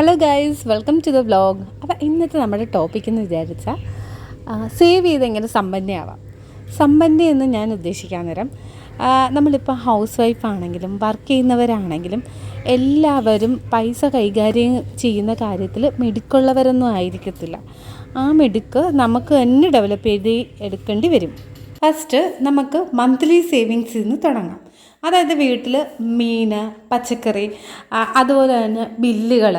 Hello guys welcome to the vlog അപ്പോൾ ഇന്നത്തെ നമ്മുടെ ടോപ്പിക് എന്ന് വിചാരിച്ചാൽ സേവ് ചെയ്ത് എങ്ങനെ സമ്പന്നയാവാം. സമ്പന്ന എന്ന് ഞാൻ ഉദ്ദേശിക്കാൻ നേരം നമ്മളിപ്പോൾ ഹൗസ് വൈഫ് ആണെങ്കിലും വർക്ക് ചെയ്യുന്നവരാണെങ്കിലും എല്ലാവരും പൈസ കൈകാര്യം ചെയ്യുന്ന കാര്യത്തിൽ മിടുക്കുള്ളവരൊന്നും ആയിരിക്കത്തില്ല. ആ മെടുക്ക് നമുക്ക് തന്നെ ഡെവലപ്പ് ചെയ്ത് എടുക്കേണ്ടി വരും. ഫസ്റ്റ് നമുക്ക് മന്ത്ലി സേവിങ്സിൽ നിന്ന് തുടങ്ങാം. അതായത് വീട്ടിൽ മീൻ പച്ചക്കറി അതുപോലെ തന്നെ ബില്ലുകൾ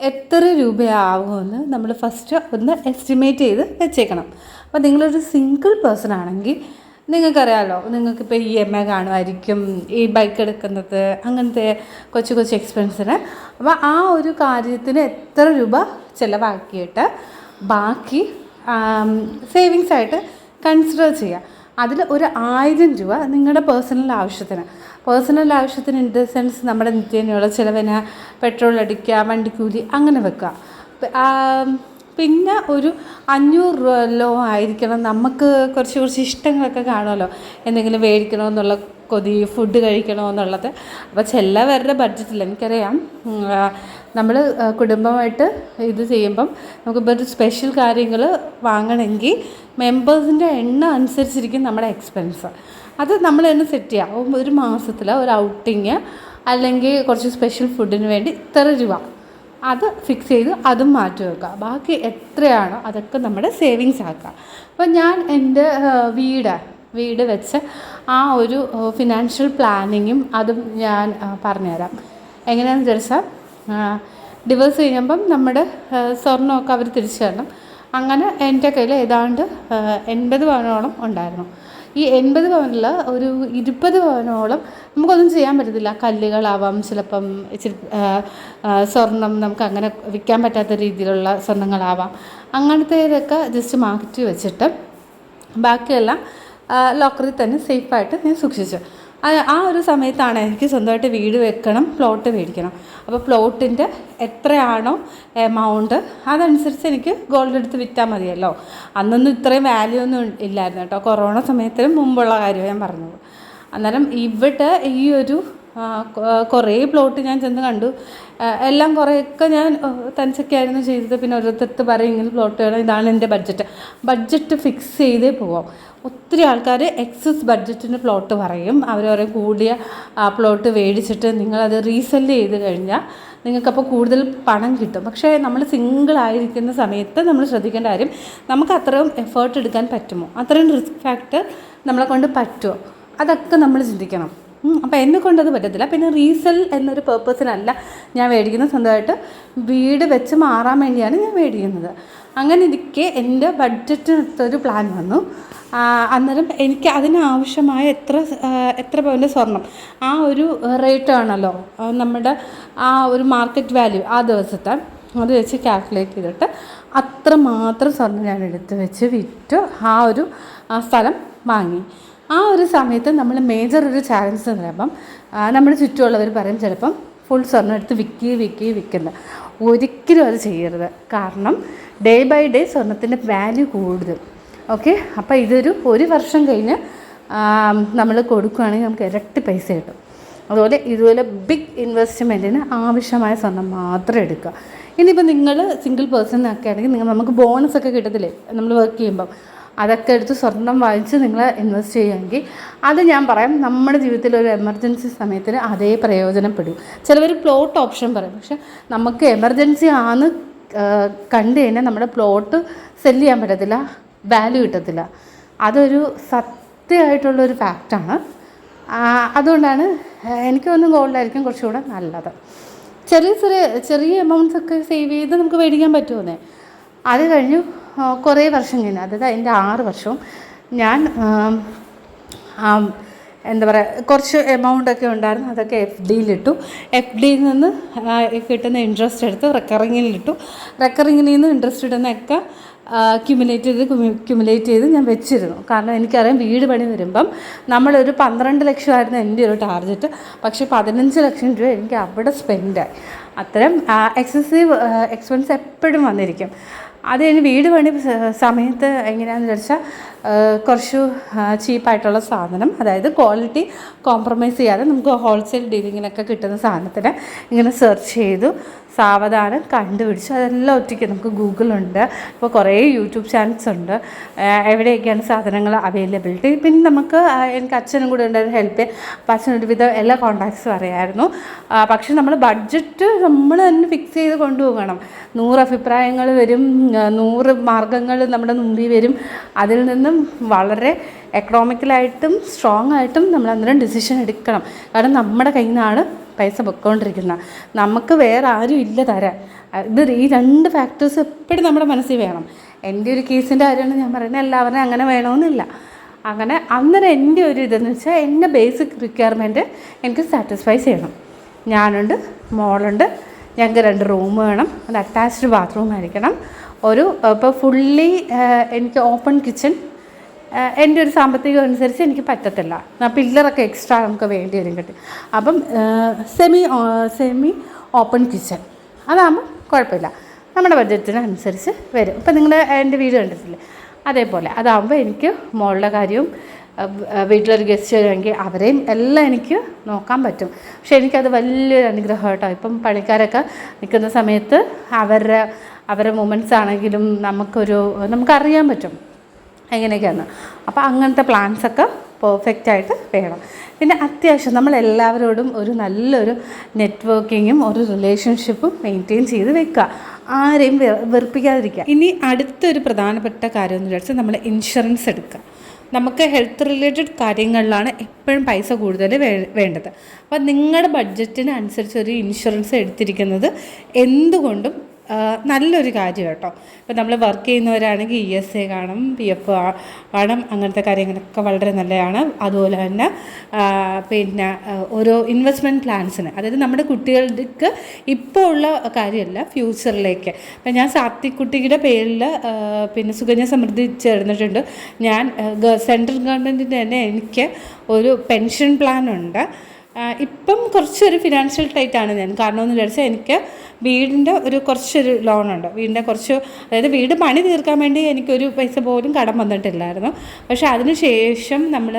എത്ര രൂപയാവുമെന്ന് നമ്മൾ ഫസ്റ്റ് ഒന്ന് എസ്റ്റിമേറ്റ് ചെയ്ത് വെച്ചേക്കണം. അപ്പോൾ നിങ്ങളൊരു സിംഗിൾ പേഴ്സൺ ആണെങ്കിൽ നിങ്ങൾക്കറിയാമല്ലോ നിങ്ങൾക്കിപ്പോൾ ഇ എം ഐ കാണുമായിരിക്കും ഈ ബൈക്ക് എടുക്കുന്നത് അങ്ങനത്തെ കൊച്ചു കൊച്ചു എക്സ്പെൻസിന് അപ്പോൾ ആ ഒരു കാര്യത്തിന് എത്ര രൂപ ചിലവാക്കിയിട്ട് ബാക്കി സേവിങ്സ് ആയിട്ട് കൺസിഡർ ചെയ്യുക. അതിൽ ഒരു ആയിരം രൂപ നിങ്ങളുടെ പേഴ്സണൽ ആവശ്യത്തിന്. പേഴ്സണൽ ആവശ്യത്തിന് ഇൻ ദ സെൻസ് നമ്മുടെ നിത്യേനയുള്ള ചിലവിന് പെട്രോൾ അടിക്കുക വണ്ടിക്കൂലി അങ്ങനെ വെക്കുക. പിന്നെ ഒരു അഞ്ഞൂറ് രൂപ ലോ ആയിരിക്കണം. നമുക്ക് കുറച്ച് കുറച്ച് ഇഷ്ടങ്ങളൊക്കെ കാണുമല്ലോ. എന്തെങ്കിലും മേടിക്കണമെന്നുള്ള കൊതി ഫുഡ് കഴിക്കണമെന്നുള്ളത്. അപ്പോൾ ചിലവരുടെ ബഡ്ജറ്റിൽ എനിക്കറിയാം. നമ്മൾ കുടുംബമായിട്ട് ഇത് ചെയ്യുമ്പം നമുക്കിപ്പോൾ ഒരു സ്പെഷ്യൽ കാര്യങ്ങൾ വാങ്ങണമെങ്കിൽ മെമ്പേഴ്സിന്റെ എണ്ണം അനുസരിച്ചിരിക്കും നമ്മുടെ എക്സ്പെൻസ് അത് നമ്മൾ തന്നെ സെറ്റ് ചെയ്യാം. ഒരു മാസത്തിൽ ഒരു ഔട്ടിങ് അല്ലെങ്കിൽ കുറച്ച് സ്പെഷ്യൽ ഫുഡിന് വേണ്ടി ഇത്ര രൂപ. അത് ഫിക്സ് ചെയ്ത് അതും മാറ്റി വെക്കുക. ബാക്കി എത്രയാണോ അതൊക്കെ നമ്മുടെ സേവിങ്സ് ആക്കുക. അപ്പോൾ ഞാൻ എന്റെ വീട് വീട് വെച്ച് ആ ഒരു ഫിനാൻഷ്യൽ പ്ലാനിങ്ങും അതും ഞാൻ പറഞ്ഞുതരാം. എങ്ങനെയാണെന്ന് ചോദിച്ചാൽ ഡിവോഴ്സ് കഴിയുമ്പം നമ്മുടെ സ്വർണമൊക്കെ അവർ തിരിച്ചു തരണം. അങ്ങനെ എന്റെ കയ്യിൽ ഏതാണ്ട് എൺപത് പവനോളം ഉണ്ടായിരുന്നു. ഈ എൺപത് പവനിൽ ഒരു ഇരുപത് പവനോളം നമുക്കൊന്നും ചെയ്യാൻ പറ്റത്തില്ല. കല്ലുകളാവാം ചിലപ്പം ഇച്ചിരി സ്വർണം നമുക്ക് അങ്ങനെ വിൽക്കാൻ പറ്റാത്ത രീതിയിലുള്ള സ്വർണങ്ങളാവാം അങ്ങനത്തേതൊക്കെ ജസ്റ്റ് മാറ്റി വെച്ചിട്ട് ബാക്കിയെല്ലാം ലോക്കറിൽ തന്നെ സേഫായിട്ട് ഞാൻ സൂക്ഷിച്ചു. ആ ഒരു സമയത്താണ് എനിക്ക് സ്വന്തമായിട്ട് വീട് വെക്കണം പ്ലോട്ട് മേടിക്കണം. അപ്പോൾ പ്ലോട്ടിന്റെ എത്രയാണോ എമൗണ്ട് അതനുസരിച്ച് എനിക്ക് ഗോൾഡ് എടുത്ത് വിറ്റാൽ മതിയല്ലോ. അന്നൊന്നും ഇത്രയും വാല്യൂ ഒന്നും ഇല്ലായിരുന്നു കേട്ടോ. കൊറോണ സമയത്തിന് മുമ്പുള്ള കാര്യമാണ് ഞാൻ പറഞ്ഞത്. അന്നേരം ഇവിടെ ഈ ഒരു കുറേ പ്ലോട്ട് ഞാൻ ചെന്ന് കണ്ടു. എല്ലാം കുറേയൊക്കെ ഞാൻ തനിച്ചൊക്കെ തനിച്ചൊക്കെയായിരുന്നു ചെയ്തത്. പിന്നെ ഓരോരുത്തർക്ക് പറയും ഇങ്ങനെ പ്ലോട്ട് വേണം ഇതാണ് എന്റെ ബഡ്ജറ്റ് ബഡ്ജറ്റ് ഫിക്സ് ചെയ്തേ പോവാം. ഒത്തിരി ആൾക്കാർ എക്സസ് ബഡ്ജറ്റിന് പ്ലോട്ട് പറയും. അവരോരോ കൂടിയ പ്ലോട്ട് മേടിച്ചിട്ട് നിങ്ങളത് റീസെൽ ചെയ്ത് കഴിഞ്ഞാൽ നിങ്ങൾക്കപ്പോൾ കൂടുതൽ പണം കിട്ടും. പക്ഷേ നമ്മൾ സിംഗിൾ ആയിരിക്കുന്ന സമയത്ത് നമ്മൾ ശ്രദ്ധിക്കേണ്ട കാര്യം നമുക്ക് അത്രയും എഫേർട്ട് എടുക്കാൻ പറ്റുമോ? അത്രയും റിസ്ക് ഫാക്ടർ നമ്മളെ കൊണ്ട് പറ്റുമോ? അതൊക്കെ നമ്മൾ ചിന്തിക്കണം. അപ്പോൾ എന്നെ കൊണ്ടത് പറ്റത്തില്ല. പിന്നെ റീസെൽ എന്നൊരു പേർപ്പസിനല്ല ഞാൻ മേടിക്കുന്നത്. സ്വന്തമായിട്ട് വീട് വെച്ച് മാറാൻ വേണ്ടിയാണ് ഞാൻ മേടിക്കുന്നത്. അങ്ങനെ ഇരിക്കെ എന്റെ ബഡ്ജറ്റിനൊത്തൊരു പ്ലാൻ വന്നു. അന്നേരം എനിക്ക് അതിനാവശ്യമായ എത്ര എത്ര പവന്റെ സ്വർണം? ആ ഒരു റേറ്റ് ആണല്ലോ നമ്മുടെ ആ ഒരു മാർക്കറ്റ് വാല്യൂ ആ ദിവസത്തെ അത് വെച്ച് കാൽക്കുലേറ്റ് ചെയ്തിട്ട് അത്ര മാത്രം സ്വർണം ഞാൻ എടുത്ത് വെച്ച് വിറ്റ്. ആ ഒരു സ്ഥലം വാങ്ങി. ആ ഒരു സമയത്ത് നമ്മൾ മേജർ ഒരു ചാലഞ്ച് പറയുമ്പം നമ്മുടെ ചുറ്റുമുള്ളവർ പറയും ചിലപ്പം ഫുൾ സ്വർണം എടുത്ത് വിൽക്കി വിൽക്കി വിൽക്കുന്നത് ഒരിക്കലും അത് ചെയ്യരുത്. കാരണം ഡേ ബൈ ഡേ സ്വർണത്തിന്റെ വാല്യൂ കൂടുതൽ. ഓക്കെ അപ്പോൾ ഇതൊരു ഒരു വർഷം കഴിഞ്ഞ് നമ്മൾ കൊടുക്കുകയാണെങ്കിൽ നമുക്ക് ഇരട്ടി പൈസ കിട്ടും. അതുപോലെ ഇതുപോലെ ബിഗ് ഇൻവെസ്റ്റ്മെന്റിന് ആവശ്യമായ സ്വർണം മാത്രം എടുക്കുക. ഇനിയിപ്പോൾ നിങ്ങൾ സിംഗിൾ പേഴ്സൺ ഒക്കെ ആണെങ്കിൽ നിങ്ങൾ നമുക്ക് ബോണസ് ഒക്കെ കിട്ടത്തില്ലേ? നമ്മൾ വർക്ക് ചെയ്യുമ്പം. അതൊക്കെ എടുത്ത് സ്വർണം വാങ്ങിച്ച് നിങ്ങൾ ഇൻവെസ്റ്റ് ചെയ്യുമെങ്കിൽ അത് ഞാൻ പറയാം നമ്മുടെ ജീവിതത്തിൽ ഒരു എമർജൻസി സമയത്തിന് അതേ പ്രയോജനപ്പെടും. ചിലവർ പ്ലോട്ട് ഓപ്ഷൻ പറയും പക്ഷെ നമുക്ക് എമർജൻസി ആണ് കണ്ടു കഴിഞ്ഞാൽ നമ്മുടെ പ്ലോട്ട് സെൽ ചെയ്യാൻ പറ്റത്തില്ല വാല്യൂ കിട്ടത്തില്ല. അതൊരു സത്യമായിട്ടുള്ളൊരു ഫാക്റ്റാണ് അതുകൊണ്ടാണ് എനിക്ക് തോന്നുന്നു ഗോൾഡായിരിക്കും കുറച്ചുകൂടെ നല്ലത്. ചെറിയ ചെറിയ ചെറിയ എമൗണ്ട്സ് ഒക്കെ സേവ് ചെയ്ത് നമുക്ക് മേടിക്കാൻ പറ്റുമെന്നേ. അത് കഴിഞ്ഞു കുറേ വർഷം കഴിഞ്ഞ് അതായത് എന്റെ ആറ് വർഷവും ഞാൻ എന്താ പറയുക കുറച്ച് എമൗണ്ടൊക്കെ ഉണ്ടായിരുന്നു അതൊക്കെ എഫ് ഡിയിലിട്ടു എഫ് ഡിയിൽ നിന്ന് കിട്ടുന്ന ഇൻട്രസ്റ്റ് എടുത്ത് റെക്കറിങ്ങിലിട്ടു റെക്കറിങ്ങിൽ നിന്ന് ഇൻട്രസ്റ്റ് ഇടുന്നതൊക്കെ ക്യുമുലേറ്റ് ചെയ്ത് ക്യുമുലേറ്റ് ചെയ്ത് ഞാൻ വെച്ചിരുന്നു. കാരണം എനിക്കറിയാം വീട് പണി വരുമ്പം നമ്മളൊരു പന്ത്രണ്ട് ലക്ഷമായിരുന്നു എന്റെ ഒരു ടാർഗറ്റ് പക്ഷേ പതിനഞ്ച് ലക്ഷം രൂപ എനിക്ക് അവിടെ സ്പെൻഡായി അത്തരം എക്സസീവ് എക്സ്പെൻസ് എപ്പോഴും വന്നിരിക്കും. അത് കഴിഞ്ഞ് വീട് പണി സമയത്ത് എങ്ങനെയാണെന്ന് വെച്ചാൽ കുറച്ച് ചീപ്പായിട്ടുള്ള സാധനം അതായത് ക്വാളിറ്റി കോംപ്രമൈസ് ചെയ്യാതെ നമുക്ക് ഹോൾസെയിൽ ഡീലിങ്ങിനൊക്കെ കിട്ടുന്ന സാധനത്തിന് ഇങ്ങനെ സെർച്ച് ചെയ്തു. സാവധാനം കണ്ടുപിടിച്ചു. അതെല്ലാം ഒറ്റയ്ക്ക് നമുക്ക് ഗൂഗിളുണ്ട് ഇപ്പോൾ കുറേ യൂട്യൂബ് ചാനൽസ് ഉണ്ട്. എവിടെയൊക്കെയാണ് സാധനങ്ങൾ അവൈലബിലിറ്റി പിന്നെ നമുക്ക് എനിക്ക് അച്ഛനും കൂടെ ഉണ്ടായിരുന്നു ഹെൽപ്പ് അപ്പം അച്ഛനൊരുവിധം എല്ലാ കോൺടാക്ട്സും അറിയായിരുന്നു. പക്ഷെ നമ്മൾ ബഡ്ജറ്റ് നമ്മൾ തന്നെ ഫിക്സ് ചെയ്ത് കൊണ്ടുപോകണം. നൂറ് അഭിപ്രായങ്ങൾ വരും നൂറ് മാർഗങ്ങൾ നമ്മുടെ മുമ്പിൽ വരും. അതിൽ നിന്നും വളരെ എക്കണോമിക്കലായിട്ടും സ്ട്രോങ് ആയിട്ടും നമ്മൾ അന്നേരം ഡിസിഷൻ എടുക്കണം. കാരണം നമ്മുടെ കയ്യിൽ നിന്നാണ് പൈസ പൊയ്ക്കൊണ്ടിരിക്കുന്നത് നമുക്ക് വേറെ ആരും ഇല്ല തരാൻ. ഇത് ഈ രണ്ട് ഫാക്ടേഴ്സ് എപ്പോഴും നമ്മുടെ മനസ്സിൽ വേണം. എന്റെ ഒരു കേസിന്റെ കാര്യമാണ് ഞാൻ പറയുന്നത്. എല്ലാവരും അങ്ങനെ വേണമെന്നില്ല. അങ്ങനെ അന്നേരം എന്റെ ഒരു ഇതെന്ന് വെച്ചാൽ എന്റെ ബേസിക് റിക്വയർമെന്റ് എനിക്ക് സാറ്റിസ്ഫൈ ചെയ്യണം. ഞാനുണ്ട് മോളുണ്ട് ഞങ്ങൾക്ക് രണ്ട് റൂം വേണം. അത് അറ്റാച്ച്ഡ് ബാത്റൂം ആയിരിക്കണം. ഒരു ഇപ്പോൾ ഫുള്ളി എനിക്ക് ഓപ്പൺ കിച്ചൺ എന്റെ ഒരു സാമ്പത്തികം അനുസരിച്ച് എനിക്ക് പറ്റത്തില്ല. പില്ലറൊക്കെ എക്സ്ട്രാ നമുക്ക് വേണ്ടി വരും കിട്ടി. അപ്പം സെമി സെമി ഓപ്പൺ കിച്ചൺ അതാകുമ്പോൾ കുഴപ്പമില്ല. നമ്മുടെ ബഡ്ജറ്റിനനുസരിച്ച് വരും. ഇപ്പം നിങ്ങൾ എന്റെ വീട് കണ്ടിട്ടില്ലേ? അതേപോലെ. അതാകുമ്പോൾ എനിക്ക് മോളുടെ കാര്യവും വീട്ടിലൊരു ഗസ്റ്റ് വരുമെങ്കിൽ അവരെയും എല്ലാം എനിക്ക് നോക്കാൻ പറ്റും. പക്ഷെ എനിക്കത് വലിയൊരു അനുഗ്രഹം കേട്ടോ. ഇപ്പം പണിക്കാരൊക്കെ നിൽക്കുന്ന സമയത്ത് അവരുടെ അവരുടെ മൂമെന്റ്സ് ആണെങ്കിലും നമുക്കൊരു നമുക്കറിയാൻ പറ്റും. എങ്ങനെയൊക്കെയാണ് അപ്പോൾ അങ്ങനത്തെ പ്ലാൻസൊക്കെ പെർഫെക്റ്റ് ആയിട്ട് വേണം. പിന്നെ അത്യാവശ്യം നമ്മൾ എല്ലാവരോടും ഒരു നല്ലൊരു നെറ്റ്വർക്കിങ്ങും ഒരു റിലേഷൻഷിപ്പും മെയിന്റെയിൻ ചെയ്ത് വെക്കുക. ആരെയും വെറുപ്പിക്കാതിരിക്കുക. ഇനി അടുത്തൊരു പ്രധാനപ്പെട്ട കാര്യം എന്ന് വെച്ചാൽ നമ്മൾ ഇൻഷുറൻസ് എടുക്കുക. നമുക്ക് ഹെൽത്ത് റിലേറ്റഡ് കാര്യങ്ങളിലാണ് എപ്പോഴും പൈസ കൂടുതൽ വേണ്ടത്. അപ്പം നിങ്ങളുടെ ബഡ്ജറ്റിന് അനുസരിച്ച് ഒരു ഇൻഷുറൻസ് എടുത്തിരിക്കുന്നത് എന്തുകൊണ്ടും നല്ലൊരു കാര്യം കേട്ടോ ഇപ്പം നമ്മൾ വർക്ക് ചെയ്യുന്നവരാണെങ്കിൽ ഇ എസ് എ കാണും പി എഫ് കാണും അങ്ങനത്തെ കാര്യങ്ങളൊക്കെ വളരെ നല്ലതാണ്. അതുപോലെ തന്നെ പിന്നെ ഓരോ ഇൻവെസ്റ്റ്മെന്റ് പ്ലാൻസിന് അതായത് നമ്മുടെ കുട്ടികൾക്ക് ഇപ്പോൾ ഉള്ള കാര്യമല്ല ഫ്യൂച്ചറിലേക്ക് അപ്പം ഞാൻ സാത്വിക്കുട്ടിയുടെ പേരിൽ പിന്നെ സുകന്യ സമൃദ്ധി ചേർന്നിട്ടുണ്ട്. ഞാൻ സെൻട്രൽ ഗവൺമെന്റിന്റെ തന്നെ എനിക്ക് ഒരു പെൻഷൻ പ്ലാൻ ഉണ്ട്. ഇപ്പം കുറച്ചൊരു ഫിനാൻഷ്യൽ ടൈറ്റാണ് ഞാൻ. കാരണം എന്ന് വിചാരിച്ചാൽ എനിക്ക് വീടിന്റെ ഒരു കുറച്ചൊരു ലോണുണ്ട് വീടിന്റെ കുറച്ച് അതായത് വീട് പണി തീർക്കാൻ വേണ്ടി എനിക്കൊരു പൈസ പോലും കടം വന്നിട്ടില്ലായിരുന്നു. പക്ഷേ അതിന് ശേഷം നമ്മൾ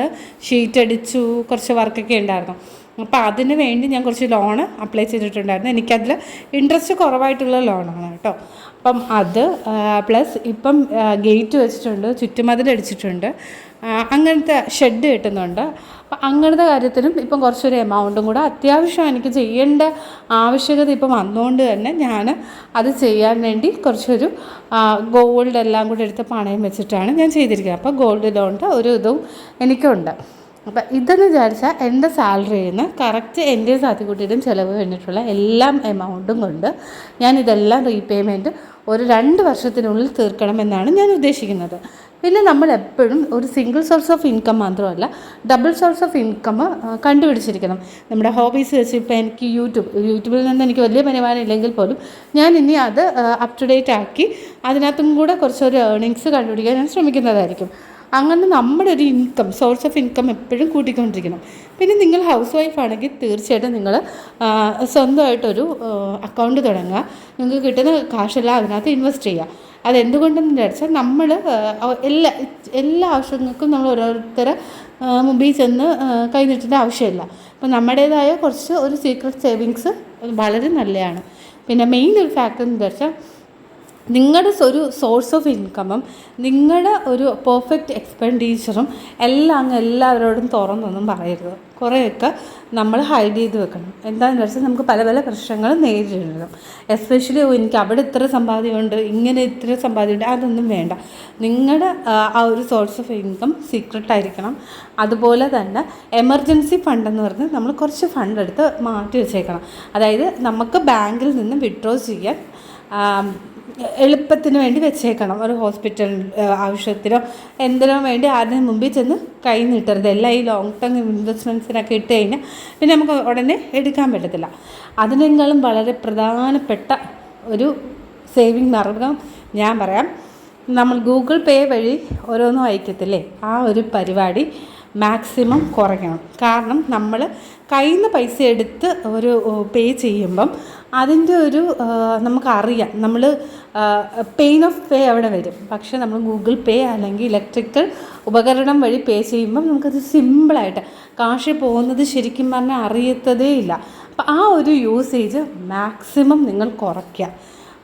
ഷീറ്റ് അടിച്ചു കുറച്ച് വർക്കൊക്കെ ഉണ്ടായിരുന്നു. അപ്പോൾ അതിന് വേണ്ടി ഞാൻ കുറച്ച് ലോണ് അപ്ലൈ ചെയ്തിട്ടുണ്ടായിരുന്നു. എനിക്കതിൽ ഇൻട്രസ്റ്റ് കുറവായിട്ടുള്ള ലോണാണ് കേട്ടോ. അപ്പം അത് പ്ലസ് ഇപ്പം ഗേറ്റ് വെച്ചിട്ടുണ്ട് ചുറ്റുമതിൽ അടിച്ചിട്ടുണ്ട്. അങ്ങനത്തെ ഷെഡ് കിട്ടുന്നുണ്ട്. അപ്പം അങ്ങനത്തെ കാര്യത്തിനും ഇപ്പം കുറച്ചൊരു എമൗണ്ടും കൂടെ അത്യാവശ്യം എനിക്ക് ചെയ്യേണ്ട ആവശ്യകത ഇപ്പം വന്നുകൊണ്ട് തന്നെ ഞാൻ അത് ചെയ്യാൻ വേണ്ടി കുറച്ചൊരു ഗോൾഡ് എല്ലാം കൂടെ എടുത്ത് പണയം വെച്ചിട്ടാണ് ഞാൻ ചെയ്തിരിക്കുന്നത്. അപ്പോൾ ഗോൾഡ് ലോണിന്റെ ഒരു ഇതും എനിക്കുണ്ട്. അപ്പം ഇതെന്ന് വിചാരിച്ചാൽ എന്റെ സാലറിയിൽ നിന്ന് കറക്റ്റ് എന്റെ സാധ്യക്കുട്ടിയുടെയും ചിലവ് കഴിഞ്ഞിട്ടുള്ള എല്ലാം എമൗണ്ടും കൊണ്ട് ഞാൻ ഇതെല്ലാം റീപേയ്മെന്റ് ഒരു രണ്ട് വർഷത്തിനുള്ളിൽ തീർക്കണമെന്നാണ് ഞാൻ ഉദ്ദേശിക്കുന്നത്. പിന്നെ നമ്മൾ എപ്പോഴും ഒരു സിംഗിൾ സോഴ്സ് ഓഫ് ഇൻകം മാത്രമല്ല ഡബിൾ സോഴ്സ് ഓഫ് ഇൻകം കണ്ടുപിടിച്ചിരിക്കണം. നമ്മുടെ ഹോബീസ് വെച്ച് ഇപ്പോൾ എനിക്ക് യൂട്യൂബ് യൂട്യൂബിൽ നിന്ന് എനിക്ക് വലിയ വരുമാനം ഇല്ലെങ്കിൽ പോലും ഞാൻ ഇനി അത് അപ് ടു ഡേറ്റ് ആക്കി അതിനകത്തും കൂടെ കുറച്ചൊരു ഏർണിങ്സ് കണ്ടുപിടിക്കാൻ ഞാൻ ശ്രമിക്കുന്നതായിരിക്കും. അങ്ങനെ നമ്മുടെ ഒരു ഇൻകം സോഴ്സ് ഓഫ് ഇൻകം എപ്പോഴും കൂട്ടിക്കൊണ്ടിരിക്കണം. പിന്നെ നിങ്ങൾ ഹൗസ് വൈഫ് ആണെങ്കിൽ തീർച്ചയായിട്ടും നിങ്ങൾ സ്വന്തമായിട്ടൊരു അക്കൗണ്ട് തുടങ്ങുക. നിങ്ങൾക്ക് കിട്ടുന്ന കാശെല്ലാം അതിനകത്ത് ഇൻവെസ്റ്റ് ചെയ്യുക. അതെന്തുകൊണ്ടെന്ന് വെച്ചാൽ നമ്മൾ എല്ലാ എല്ലാ ആവശ്യങ്ങൾക്കും നമ്മൾ ഓരോരുത്തരെ മുമ്പിൽ ചെന്ന് കൈനീട്ടേണ്ട ആവശ്യമില്ല. അപ്പം നമ്മുടേതായ കുറച്ച് ഒരു സീക്രട്ട് സേവിങ്സ് വളരെ നല്ലതാണ്. പിന്നെ മെയിൻ ഒരു ഫാക്ടർ എന്ന് വെച്ചാൽ നിങ്ങളുടെ ഒരു സോഴ്സ് ഓഫ് ഇൻകമും നിങ്ങളുടെ ഒരു പെർഫെക്റ്റ് എക്സ്പെൻഡിച്ചറും എല്ലാം അങ്ങ് എല്ലാവരോടും തുറന്നൊന്നും പറയരുത്. കുറേയൊക്കെ നമ്മൾ ഹൈഡ് ചെയ്ത് വെക്കണം. എന്താണെന്ന് വെച്ചാൽ നമുക്ക് പല പല പ്രശ്നങ്ങൾ നേരിടണം എസ്പെഷ്യലി എനിക്ക് അവിടെ ഇത്ര സമ്പാദ്യമുണ്ട് ഇങ്ങനെ ഇത്ര സമ്പാദ്യമുണ്ട് അതൊന്നും വേണ്ട. നിങ്ങളുടെ ആ, ഒരു സോഴ്സ് ഓഫ് ഇൻകം സീക്രട്ട് ആയിരിക്കണം. അതുപോലെ തന്നെ എമർജൻസി ഫണ്ട് എന്ന് പറഞ്ഞ് നമ്മൾ കുറച്ച് ഫണ്ട് എടുത്ത് മാറ്റി വെച്ചേക്കണം. അതായത് നമുക്ക് ബാങ്കിൽ നിന്ന് വിഡ്രോ ചെയ്യാൻ എളുപ്പത്തിന് വേണ്ടി വെച്ചേക്കണം. ഒരു ഹോസ്പിറ്റൽ ആവശ്യത്തിനോ എന്തിനോ വേണ്ടി ആരുടെയും മുമ്പിൽ ചെന്ന് കൈ നീട്ടരുത്. എല്ലാം ഈ ലോങ് ടേം ഇൻവെസ്റ്റ്മെന്റ്സിനൊക്കെ ഇട്ട് കഴിഞ്ഞാൽ പിന്നെ നമുക്ക് ഉടനെ എടുക്കാൻ പറ്റത്തില്ല. അതിനേക്കാളും വളരെ പ്രധാനപ്പെട്ട ഒരു സേവിങ് മാർഗം ഞാൻ പറയാം. നമ്മൾ ഗൂഗിൾ പേ വഴി ഓരോന്നും അയക്കത്തില്ലേ? ആ ഒരു പരിപാടി മാക്സിമം കുറയ്ക്കണം. കാരണം നമ്മൾ കയ്യിൽ നിന്ന് പൈസ എടുത്ത് ഒരു പേ ചെയ്യുമ്പം അതിന്റെ ഒരു നമുക്കറിയാം. നമ്മൾ പെയിൻ ഓഫ് പേ അവിടെ വരും. പക്ഷേ നമ്മൾ ഗൂഗിൾ പേ അല്ലെങ്കിൽ ഇലക്ട്രിക്കൽ ഉപകരണം വഴി പേ ചെയ്യുമ്പം നമുക്കത് സിമ്പിളായിട്ട് കാശ് പോകുന്നത് ശരിക്കും പറഞ്ഞാൽ അറിയത്തതേ ഇല്ല. അപ്പം ആ ഒരു യൂസേജ് മാക്സിമം നിങ്ങൾ കുറയ്ക്കുക.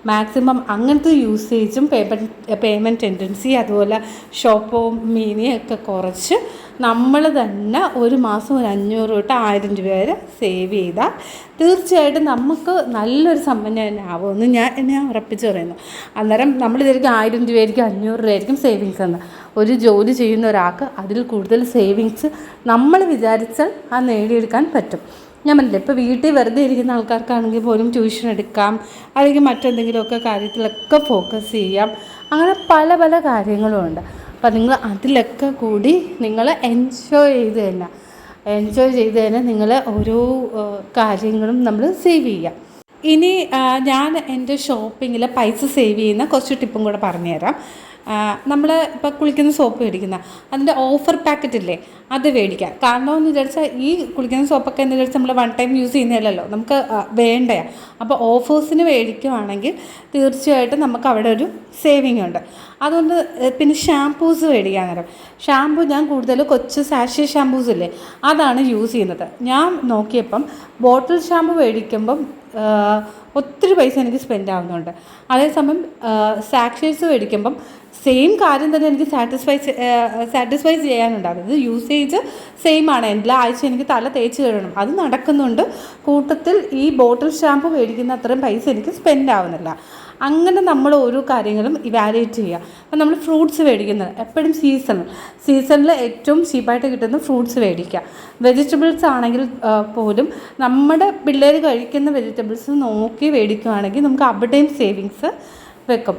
മാക്സിമം അങ്ങനത്തെ യൂസേജും പേയ്മെന്റ് പേയ്മെന്റ് ടെൻഡൻസി അതുപോലെ ഷോപ്പോ മീനിയൊക്കെ കുറച്ച് നമ്മൾ തന്നെ ഒരു മാസം ഒരു അഞ്ഞൂറ് തൊട്ട് ആയിരം രൂപ വരെ സേവ് ചെയ്താൽ തീർച്ചയായിട്ടും നമുക്ക് നല്ലൊരു സമ്പന്ന തന്നെ ആവുമെന്ന് ഞാൻ ഞാൻ ഉറപ്പിച്ച് പറയുന്നു. അന്നേരം നമ്മൾ ഇതായിരിക്കും ആയിരം രൂപയായിരിക്കും അഞ്ഞൂറ് രൂപയായിരിക്കും സേവിങ്സ് എന്ന്. ഒരു ജോലി ചെയ്യുന്ന ഒരാൾക്ക് അതിൽ കൂടുതൽ സേവിങ്സ് നമ്മൾ വിചാരിച്ചാൽ ആ നേടിയെടുക്കാൻ പറ്റും. ഞാൻ മനസ്സിലായി ഇപ്പോൾ വീട്ടിൽ വെറുതെ ഇരിക്കുന്ന ആൾക്കാർക്കാണെങ്കിൽ പോലും ട്യൂഷൻ എടുക്കാം അല്ലെങ്കിൽ മറ്റെന്തെങ്കിലുമൊക്കെ കാര്യത്തിലൊക്കെ ഫോക്കസ് ചെയ്യാം. അങ്ങനെ പല പല കാര്യങ്ങളുമുണ്ട് അപ്പോൾ അപ്പം നിങ്ങൾ അതിലൊക്കെ കൂടി നിങ്ങൾ എൻജോയ് ചെയ്ത് തന്നെ എൻജോയ് ചെയ്ത് തന്നെ നിങ്ങൾ ഓരോ കാര്യങ്ങളും നമ്മൾ സേവ് ചെയ്യാം. ഇനി ഞാൻ എന്റെ ഷോപ്പിങ്ങിൽ പൈസ സേവ് ചെയ്യുന്ന കുറച്ച് ടിപ്പും കൂടെ പറഞ്ഞുതരാം. നമ്മൾ ഇപ്പോൾ കുളിക്കുന്ന സോപ്പ് മേടിക്കുന്ന അതിന്റെ ഓഫർ പാക്കറ്റ് ഇല്ലേ അത് മേടിക്കുക കാരണം എന്ന് വിചാരിച്ചാൽ ഈ കുളിക്കുന്ന സോപ്പൊക്കെ എന്ന് വിചാരിച്ചാൽ നമ്മൾ വൺ ടൈം യൂസ് ചെയ്യുന്നില്ലല്ലോ നമുക്ക് വേണ്ടയാ. അപ്പോൾ ഓഫേഴ്സിന് മേടിക്കുവാണെങ്കിൽ തീർച്ചയായിട്ടും നമുക്ക് അവിടെ ഒരു സേവിങ് ഉണ്ട്. അതുകൊണ്ട് പിന്നെ ഷാംപൂസ് മേടിക്കാൻ നേരം. ഷാംപൂ ഞാൻ കൂടുതൽ കൊച്ചു സാഷി ഷാംപൂസ് ഇല്ലേ അതാണ് യൂസ് ചെയ്യുന്നത്. ഞാൻ നോക്കിയപ്പം ബോട്ടിൽ ഷാംപൂ മേടിക്കുമ്പം ഒത്തിരി പൈസ എനിക്ക് സ്പെൻഡ് ആവുന്നുണ്ട്. അതേസമയം സാക്ഷേഴ്സ് മേടിക്കുമ്പം സെയിം കാര്യം തന്നെ എനിക്ക് സാറ്റിസ്ഫൈ സാറ്റിസ്ഫൈ ചെയ്യാനുണ്ടാകും ഇത് യൂസേജ് സെയിം ആണ്. എല്ലാ ആഴ്ച എനിക്ക് തല തേച്ച് കഴുകണം. അത് നടക്കുന്നുണ്ട്. കൂട്ടത്തിൽ ഈ ബോട്ടിൽ ഷാമ്പു മേടിക്കുന്ന അത്രയും പൈസ എനിക്ക് സ്പെൻഡ് ആവുന്നില്ല. അങ്ങനെ നമ്മൾ ഓരോ കാര്യങ്ങളും ഇവാലുവേറ്റ് ചെയ്യുക. അപ്പം നമ്മൾ ഫ്രൂട്ട്സ് മേടിക്കുന്നത് എപ്പോഴും സീസണൽ സീസണിൽ ഏറ്റവും ചീപ്പായിട്ട് കിട്ടുന്ന ഫ്രൂട്ട്സ് മേടിക്കുക. വെജിറ്റബിൾസ് ആണെങ്കിൽ പോലും നമ്മുടെ പിള്ളേർ കഴിക്കുന്ന വെജിറ്റബിൾസ് നോക്കി മേടിക്കുകയാണെങ്കിൽ നമുക്ക് അവിടെയും സേവിങ്സ് വെക്കും.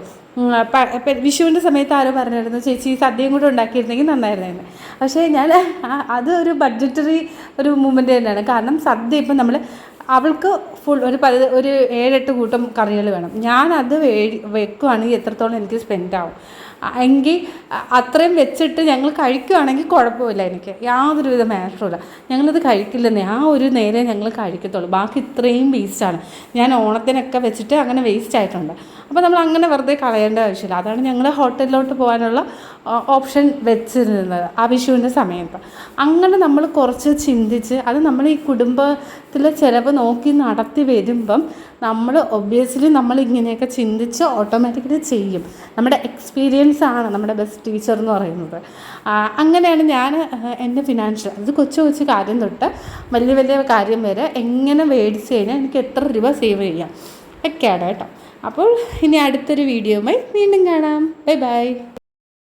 വിഷുവിന്റെ സമയത്ത് ആരോ പറഞ്ഞിരുന്നു ചേച്ചി സദ്യയും കൂടെ ഉണ്ടാക്കിയിരുന്നെങ്കിൽ നന്നായിരുന്നേനെ പക്ഷേ ഞാൻ അത് ഒരു ബഡ്ജറ്ററി ഒരു മൂമെന്റ് തന്നെയാണ്. കാരണം സദ്യ ഇപ്പം നമ്മൾ അവൾക്ക് ഫുൾ ഒരു പതി ഒരു ഏഴെട്ട് കൂട്ടം കറികൾ വേണം. ഞാനത് വെക്കുവാണെങ്കിൽ എത്രത്തോളം എനിക്ക് സ്പെൻഡ് ആവും. ആ, എങ്കിൽ അത്രയും വെച്ചിട്ട് ഞങ്ങൾ കഴിക്കുകയാണെങ്കിൽ കുഴപ്പമില്ല എനിക്ക്. യാതൊരു യാതൊരുവിധ മാറ്ററുമില്ല ഞങ്ങളത് കഴിക്കില്ലെന്നേ ആ ഒരു നേരെ ഞങ്ങൾ കഴിക്കത്തുള്ളൂ. ബാക്കി ഇത്രയും വേസ്റ്റാണ് ഞാൻ ഓണത്തിനൊക്കെ വെച്ചിട്ട് അങ്ങനെ വേസ്റ്റ് ആയിട്ടുണ്ട്. അപ്പോൾ നമ്മൾ അങ്ങനെ വെറുതെ കളയേണ്ട ആവശ്യമില്ല. അതാണ് ഞങ്ങൾ ഹോട്ടലിലോട്ട് പോകാനുള്ള ഓപ്ഷൻ വെച്ചിരുന്നത് ആ വിഷുവിന്റെ സമയത്ത് അങ്ങനെ നമ്മൾ കുറച്ച് ചിന്തിച്ച് അത് നമ്മൾ ഈ കുടുംബത്തിലെ ചിലവ് നോക്കി നടത്തി വരുമ്പം നമ്മൾ ഒബ്വിയസ്ലി നമ്മൾ ഇങ്ങനെയൊക്കെ ചിന്തിച്ച് ഓട്ടോമാറ്റിക്കലി ചെയ്യും. നമ്മുടെ എക്സ്പീരിയൻസ് ആണ് നമ്മുടെ ബെസ്റ്റ് ടീച്ചർ എന്ന് പറയുന്നത്. അങ്ങനെയാണ് ഞാൻ എന്റെ ഫിനാൻഷ്യൽ അത് കൊച്ചു കൊച്ചു കാര്യം തൊട്ട് വലിയ വലിയ കാര്യം വരെ എങ്ങനെ മേടിച്ച് കഴിഞ്ഞാൽ എനിക്ക് എത്ര രൂപ സേവ് ചെയ്യാം. ഒക്കെയാണ് കേട്ടോ. അപ്പോൾ ഇനി അടുത്തൊരു വീഡിയോയുമായി വീണ്ടും കാണാം. Bye bye.